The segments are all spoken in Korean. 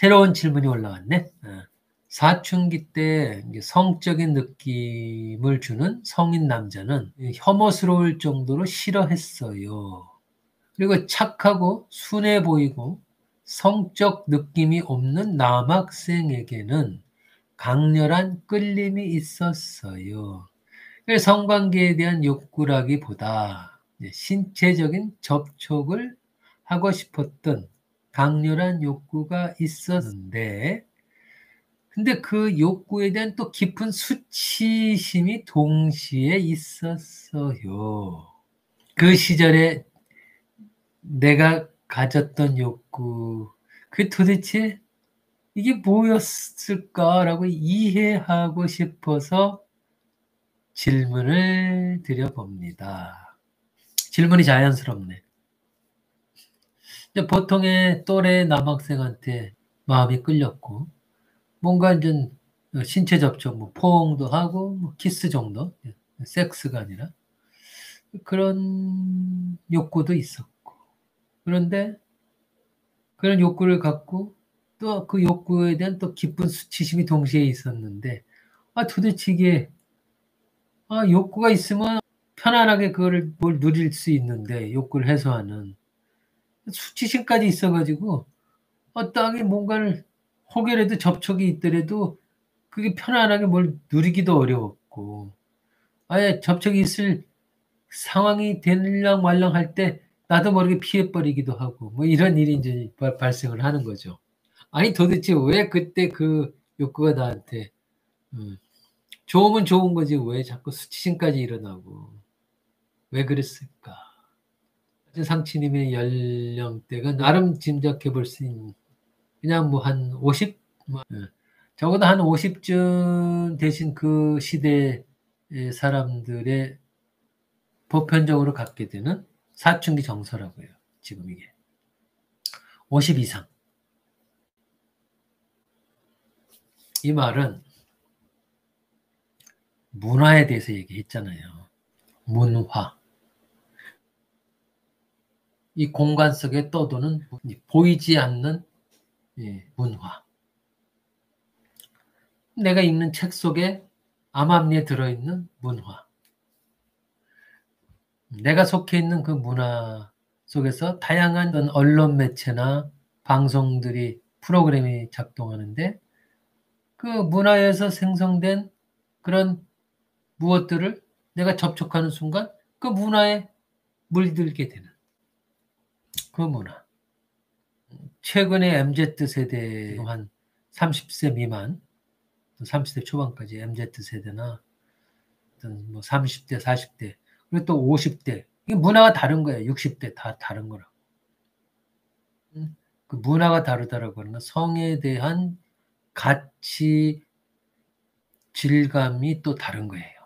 새로운 질문이 올라왔네. 어. 사춘기 때 성적인 느낌을 주는 성인 남자는 혐오스러울 정도로 싫어했어요. 그리고 착하고 순해 보이고 성적 느낌이 없는 남학생에게는 강렬한 끌림이 있었어요. 성관계에 대한 욕구라기보다 신체적인 접촉을 하고 싶었던 강렬한 욕구가 있었는데 근데 그 욕구에 대한 또 깊은 수치심이 동시에 있었어요. 그 시절에 내가 가졌던 욕구, 그 도대체 이게 뭐였을까라고 이해하고 싶어서 질문을 드려봅니다. 질문이 자연스럽네. 보통의 또래 남학생한테 마음이 끌렸고, 뭔가 이제 신체 접촉, 뭐 포옹도 하고 뭐 키스 정도, 섹스가 아니라 그런 욕구도 있었고. 그런데 그런 욕구를 갖고 또 그 욕구에 대한 또 깊은 수치심이 동시에 있었는데 아 도대체 이게 아 욕구가 있으면 편안하게 그거를 뭘 누릴 수 있는데 욕구를 해소하는 수치심까지 있어가지고 어 땅에 뭔가를 혹여라도 접촉이 있더라도 그게 편안하게 뭘 누리기도 어려웠고 아예 접촉이 있을 상황이 되려랑 말랑 할 때 나도 모르게 피해버리기도 하고 뭐 이런 일이 이제 발생을 하는 거죠. 아니 도대체 왜 그때 그 욕구가 나한테 음, 좋으면 좋은 거지 왜 자꾸 수치심까지 일어나고 왜 그랬을까? 상치님의 연령대가 나름 짐작해 볼 수 있는 그냥 뭐 한 50? 뭐, 예. 적어도 한 50쯤 되신 그 시대 사람들의 보편적으로 갖게 되는 사춘기 정서라고 해요. 지금 이게. 50 이상. 이 말은 문화에 대해서 얘기했잖아요. 문화. 이 공간 속에 떠도는 보이지 않는 예, 문화. 내가 읽는 책 속에 암암리에 들어있는 문화. 내가 속해 있는 그 문화 속에서 다양한 언론 매체나 방송들이 프로그램이 작동하는데 그 문화에서 생성된 그런 무엇들을 내가 접촉하는 순간 그 문화에 물들게 되는 그 문화. 최근에 MZ 세대 한 30세 미만, 30대 초반까지 MZ 세대나 어떤 뭐 30대, 40대, 그리고 또 50대. 이 문화가 다른 거예요. 60대 다 다른 거라고. 그 문화가 다르다라고 하는 건 성에 대한 가치, 질감이 또 다른 거예요.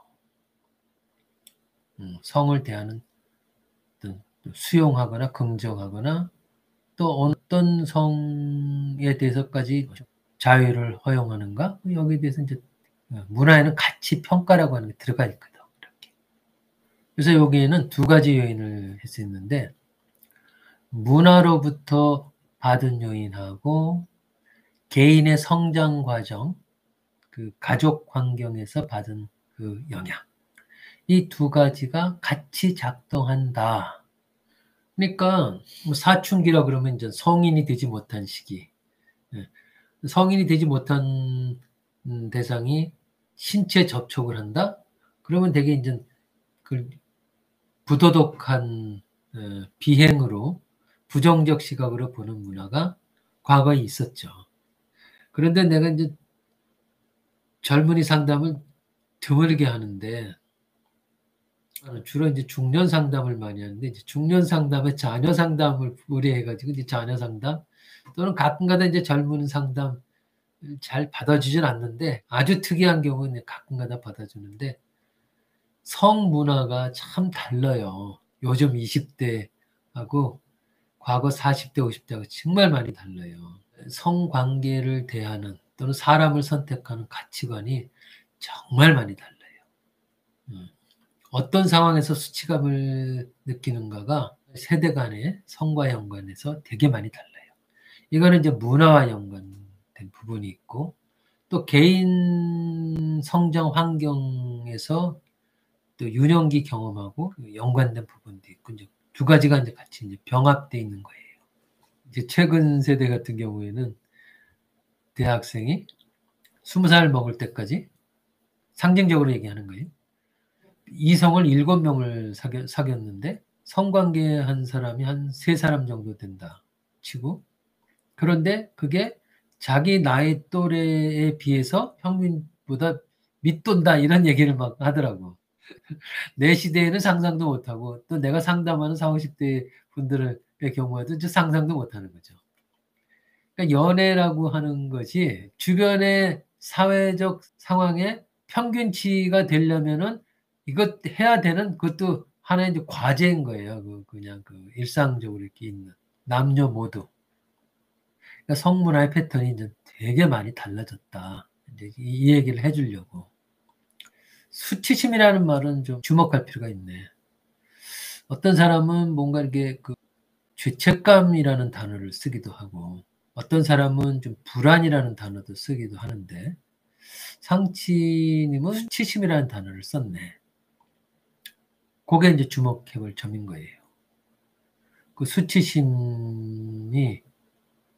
음, 성을 대하는 수용하거나 긍정하거나 또 어떤 성에 대해서까지 자유를 허용하는가 여기에 대해서 이제 문화에는 가치 평가라고 하는 게 들어가 있거든. 이렇게. 그래서 여기에는 두 가지 요인을 했었는데 문화로부터 받은 요인하고 개인의 성장 과정, 그 가족 환경에서 받은 그 영향. 이 두 가지가 같이 작동한다. 그러니까 뭐 사춘기라 그러면 이제 성인이 되지 못한 시기. 예. 성인이 되지 못한 음, 대상이 신체 접촉을 한다? 그러면 되게 이제 그 부도덕한 어, 비행으로 부정적 시각으로 보는 문화가 과거에 있었죠. 그런데 내가 이제 젊은이 상담을 드물게 하는데 주로 이제 중년 상담을 많이 하는데 이제 중년 상담에 자녀 상담을 의뢰해가지고 이제 자녀 상담 또는 가끔가다 이제 젊은 상담 잘 받아주진 않는데 아주 특이한 경우는 가끔가다 받아주는데 성 문화가 참 달라요. 요즘 20대하고 과거 40대, 50대하고 정말 많이 달라요. 성관계를 대하는 또는 사람을 선택하는 가치관이 정말 많이 달라요. 음. 어떤 상황에서 수치감을 느끼는가가 세대 간의 성과 연관해서 되게 많이 달라요. 이거는 이제 문화와 연관된 부분이 있고 또 개인 성장 환경에서 또 유년기 경험하고 연관된 부분도 있고 이제 두 가지가 이제 같이 이제 병합돼 있는 거예요. 이제 최근 세대 같은 경우에는 대학생이 스무 살 먹을 때까지 상징적으로 얘기하는 거예요. 이성을 일곱 명을 사귀, 사귀었는데 성관계 한 사람이 한 세 사람 정도 된다 치고 그런데 그게 자기 나이 또래에 비해서 평균보다 밑돈다 이런 얘기를 막 하더라고. 내 시대에는 상상도 못하고 또 내가 상담하는 40, 50대 분들의 경우에도 상상도 못하는 거죠. 그러니까 연애라고 하는 것이 주변의 사회적 상황에 평균치가 되려면은 이것 해야 되는 그것도 하나의 이제 과제인 거예요. 그 그냥 그 일상적으로 이렇게 있는 남녀 모두. 그러니까 성문화의 패턴이 이제 되게 많이 달라졌다. 이제 이 얘기를 해주려고. 수치심이라는 말은 좀 주목할 필요가 있네. 어떤 사람은 뭔가 이렇게 그 죄책감이라는 단어를 쓰기도 하고, 어떤 사람은 좀 불안이라는 단어도 쓰기도 하는데, 상치님은 수치심이라는 단어를 썼네. 그게 이제 주목해 볼 점인 거예요. 그 수치심이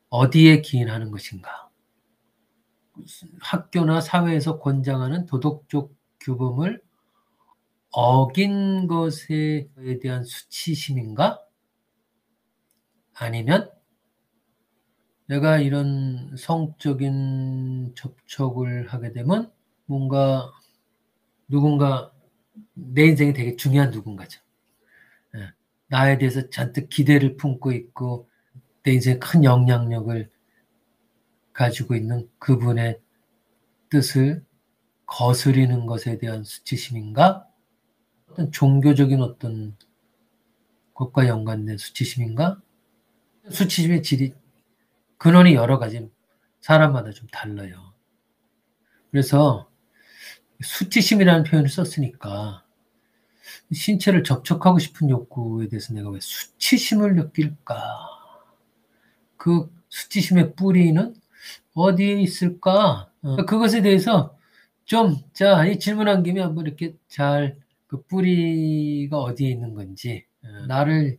어디에 기인하는 것인가? 학교나 사회에서 권장하는 도덕적 규범을 어긴 것에 대한 수치심인가? 아니면 내가 이런 성적인 접촉을 하게 되면 뭔가 누군가 내 인생이 되게 중요한 누군가죠. 예. 나에 대해서 잔뜩 기대를 품고 있고 내 인생에 큰 영향력을 가지고 있는 그분의 뜻을 거스리는 것에 대한 수치심인가? 어떤 종교적인 어떤 것과 연관된 수치심인가? 수치심의 질이 근원이 여러 가지 사람마다 좀 달라요. 그래서 수치심이라는 표현을 썼으니까 신체를 접촉하고 싶은 욕구에 대해서 내가 왜 수치심을 느낄까? 그 수치심의 뿌리는 어디에 있을까? 어, 그것에 대해서 좀, 자, 이 질문한 김에 한번 이렇게 잘 그 뿌리가 어디에 있는 건지, 어, 나를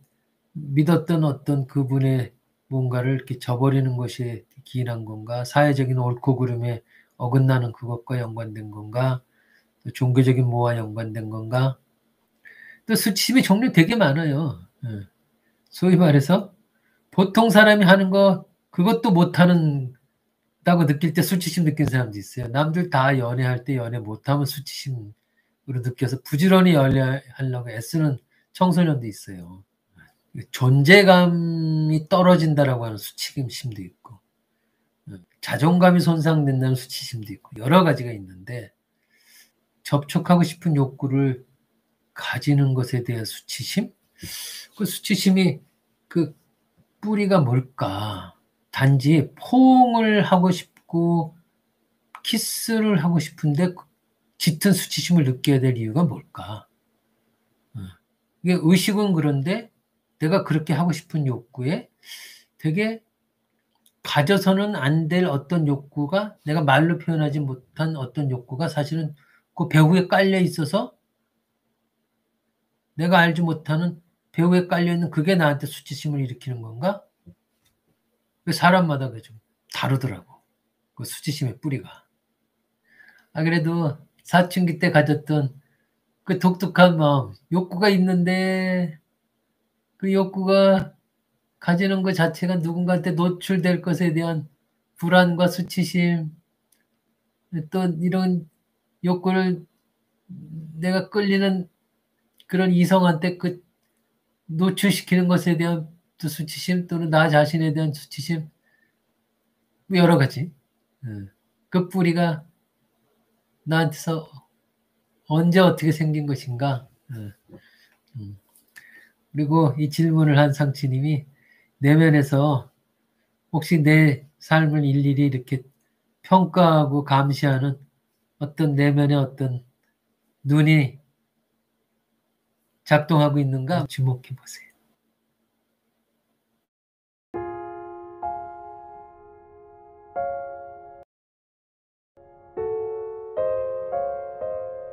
믿었던 어떤 그분의 뭔가를 이렇게 저버리는 것이 기인한 건가, 사회적인 옳고 그름에 어긋나는 그것과 연관된 건가, 또 종교적인 모와 연관된 건가, 또 수치심의 종류 되게 많아요. 어. 소위 말해서 보통 사람이 하는 거 그것도 못하는 다고 느낄 때 수치심 느낀 사람도 있어요. 남들 다 연애할 때 연애 못하면 수치심으로 느껴서 부지런히 연애하려고 애쓰는 청소년도 있어요. 존재감이 떨어진다라고 하는 수치심도 있고 자존감이 손상된다는 수치심도 있고 여러 가지가 있는데 접촉하고 싶은 욕구를 가지는 것에 대한 수치심? 그 수치심이 그 뿌리가 뭘까? 단지 포옹을 하고 싶고 키스를 하고 싶은데 짙은 수치심을 느껴야 될 이유가 뭘까? 어. 이게 의식은 그런데 내가 그렇게 하고 싶은 욕구에 되게 가져서는 안 될 어떤 욕구가 내가 말로 표현하지 못한 어떤 욕구가 사실은 그 배후에 깔려 있어서 내가 알지 못하는 배후에 깔려 있는 그게 나한테 수치심을 일으키는 건가? 그 사람마다 그좀 다르더라고. 그 수치심의 뿌리가. 아, 그래도 사춘기 때 가졌던 그 독특한 마음, 욕구가 있는데 그 욕구가 가지는 것 자체가 누군가한테 노출될 것에 대한 불안과 수치심, 또 이런 욕구를 내가 끌리는 그런 이성한테 그 노출시키는 것에 대한 또 수치심 또는 나 자신에 대한 수치심 뭐 여러 가지 예. 그 뿌리가 나한테서 언제 어떻게 생긴 것인가 예. 음. 그리고 이 질문을 한 상치님이 내면에서 혹시 내 삶을 일일이 이렇게 평가하고 감시하는 어떤 내면의 어떤 눈이 작동하고 있는가 주목해 보세요.